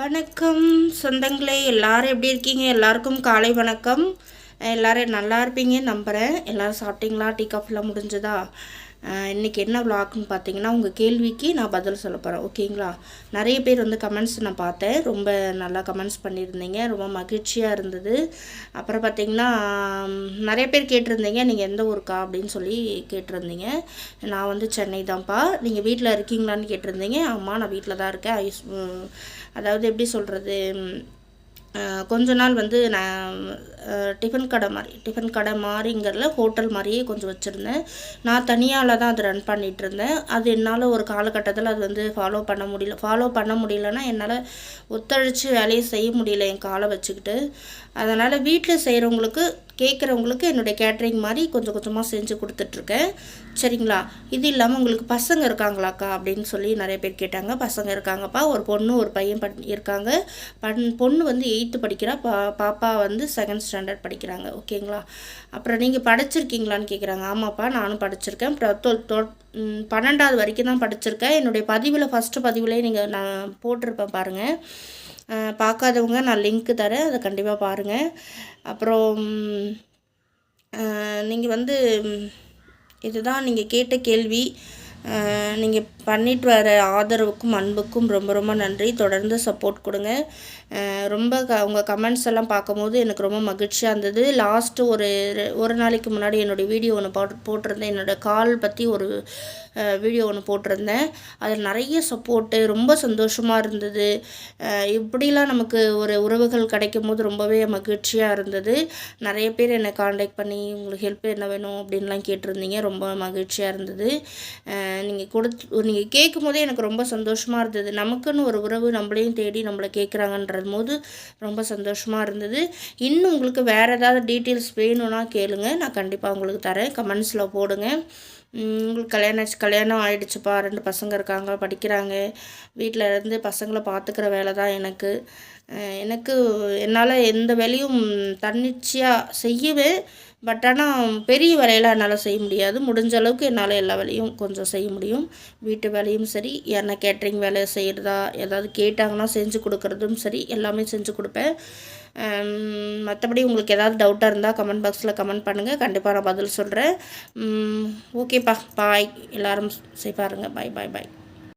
வணக்கம் சொந்தங்களே எல்லாரும் எப்படி இருக்கீங்க? எல்லாருக்கும் காலை வணக்கம். எல்லோரும் நல்லா இருப்பீங்க நம்புகிறேன் எல்லோரும் சாப்பிட்டீங்களா? டீ காஃபிலாம் முடிஞ்சதா? இன்றைக்கி என்ன விளாக்னு பார்த்தீங்கன்னா உங்கள் கேள்விக்கு நான் பதில் சொல்ல போகிறேன் ஓகேங்களா? நிறைய பேர் வந்து கமெண்ட்ஸ் நான் பார்த்தேன். ரொம்ப நல்லா கமெண்ட்ஸ் பண்ணியிருந்தீங்க. ரொம்ப மகிழ்ச்சியாக இருந்தது. அப்புறம் பார்த்தீங்கன்னா நிறைய பேர் கேட்டிருந்தீங்க. நீங்கள் எந்த ஊருக்கா அப்படின்னு சொல்லி கேட்டிருந்தீங்க. நான் வந்து சென்னை தான்ப்பா. நீங்கள் வீட்டில் இருக்கீங்களான்னு கேட்டிருந்தீங்க. ஆமாம் நான் வீட்டில் தான் இருக்கேன். ஐஸ் அதாவது எப்படி சொல்கிறது கொஞ்ச நாள் வந்து நான் டிஃபன் கடை மாதிரி டிஃபன் கடை மாதிரிங்கிறதுல ஹோட்டல் மாதிரியே கொஞ்சம் வச்சுருந்தேன். நான் தனியால் தான் அதை ரன் பண்ணிகிட்டு இருந்தேன். அது என்னால் ஒரு காலகட்டத்தில் அது வந்து ஃபாலோ பண்ண முடியல ஃபாலோ பண்ண முடியலன்னா என்னால் ஒத்துழைச்சி வேலையை செய்ய முடியல என் காலை வச்சுக்கிட்டு. அதனால் வீட்டில் செய்கிறவங்களுக்கு கேட்குறவங்களுக்கு என்னுடைய கேட்ரிங் மாதிரி கொஞ்சம் கொஞ்சமாக செஞ்சு கொடுத்துட்ருக்கேன். சரிங்களா? இது இல்லாமல் உங்களுக்கு பசங்க இருக்காங்களாக்கா? அப்படின்னு சொல்லி நிறைய பேர் கேட்டாங்க. பசங்க இருக்காங்கப்பா. ஒரு பொண்ணு ஒரு பையன் பண் இருக்காங்க. பண் பொண்ணு வந்து எயித்து படிக்கிறா. பா பாப்பா வந்து செகண்ட் ஸ்டாண்டர்ட் படிக்கிறாங்க. ஓகேங்களா? அப்புறம் நீங்கள் படிச்சிருக்கீங்களான்னு கேட்குறாங்க ஆமாப்பா நானும் படிச்சிருக்கேன். பன்னெண்டாவது வரைக்கும் தான் படிச்சிருக்கேன். என்னுடைய பதிவில் ஃபஸ்ட்டு பதிவுலேயே நீங்கள் நான் போட்டிருப்பேன் பாருங்கள் பார்க்காதவங்க நான் லிங்க்கு தரேன் அதை கண்டிப்பாக பாருங்கள் அப்புறம் நீங்கள் வந்து இதுதான் நீங்கள் கேட்ட கேள்வி. நீங்கள் பண்ணிட்டு வர ஆதரவுக்கும் அன்புக்கும் ரொம்ப ரொம்ப நன்றி. தொடர்ந்து சப்போர்ட் கொடுங்க. ரொம்ப க உங்கள் கமெண்ட்ஸ் எல்லாம் பார்க்கும்போது எனக்கு ரொம்ப மகிழ்ச்சியாக இருந்தது. லாஸ்ட்டு ஒரு ஒரு நாளைக்கு முன்னாடி என்னுடைய வீடியோ ஒன்று போட்டு போட்டிருந்தேன். என்னோடய கால் பற்றி ஒரு வீடியோ ஒன்று போட்டிருந்தேன். அதில் நிறைய சப்போர்ட்டு ரொம்ப சந்தோஷமாக இருந்தது. இப்படிலாம் நமக்கு ஒரு உறவுகள் கிடைக்கும் போது ரொம்பவே மகிழ்ச்சியாக இருந்தது. நிறைய பேர் என்னை காண்டாக்ட் பண்ணி உங்களுக்கு ஹெல்ப் என்ன வேணும்? அப்படின்லாம் கேட்டிருந்தீங்க. ரொம்ப மகிழ்ச்சியாக இருந்தது. நீங்கள் கொடுத்து நீங்கள் கேட்கும் போதே எனக்கு ரொம்ப சந்தோஷமாக இருந்தது. நமக்குன்னு ஒரு உறவு நம்மளையும் தேடி நம்மளை கேட்குறாங்கன்றது போது ரொம்ப சந்தோஷமாக இருந்தது. இன்னும் உங்களுக்கு வேறு ஏதாவது டீட்டெயில்ஸ் வேணும்னா கேளுங்க. நான் கண்டிப்பாக உங்களுக்கு தரேன். கமெண்ட்ஸில் போடுங்க. உங்களுக்கு கல்யாணம் ஆச்சு கல்யாணம் ஆகிடுச்சுப்பா ரெண்டு பசங்க இருக்காங்க படிக்கிறாங்க. வீட்டில் இருந்து பசங்களை பார்த்துக்கிற வேலை தான் எனக்கு. எனக்கு என்னால் எந்த வேலையும் தன்னிச்சையாக செய்யவே பட் ஆனால் பெரிய வேலையெல்லாம் என்னால் செய்ய முடியாது. முடிஞ்ச அளவுக்கு என்னால் எல்லா வேலையும் கொஞ்சம் செய்ய முடியும். வீட்டு வேலையும் சரி என்ன கேட்ரிங் வேலை செய்கிறதா ஏதாவது கேட்டாங்கன்னா செஞ்சு கொடுக்குறதும் சரி எல்லாமே செஞ்சு கொடுப்பேன். மற்றபடி உங்களுக்கு ஏதாவது டவுட்டாக இருந்தால் கமெண்ட் பாக்ஸில் கமெண்ட் பண்ணுங்கள் கண்டிப்பாக நான் பதில் சொல்கிறேன் ஓகேப்பா பாய் எல்லோரும் சரி பாருங்கள் பாய் பாய் பாய்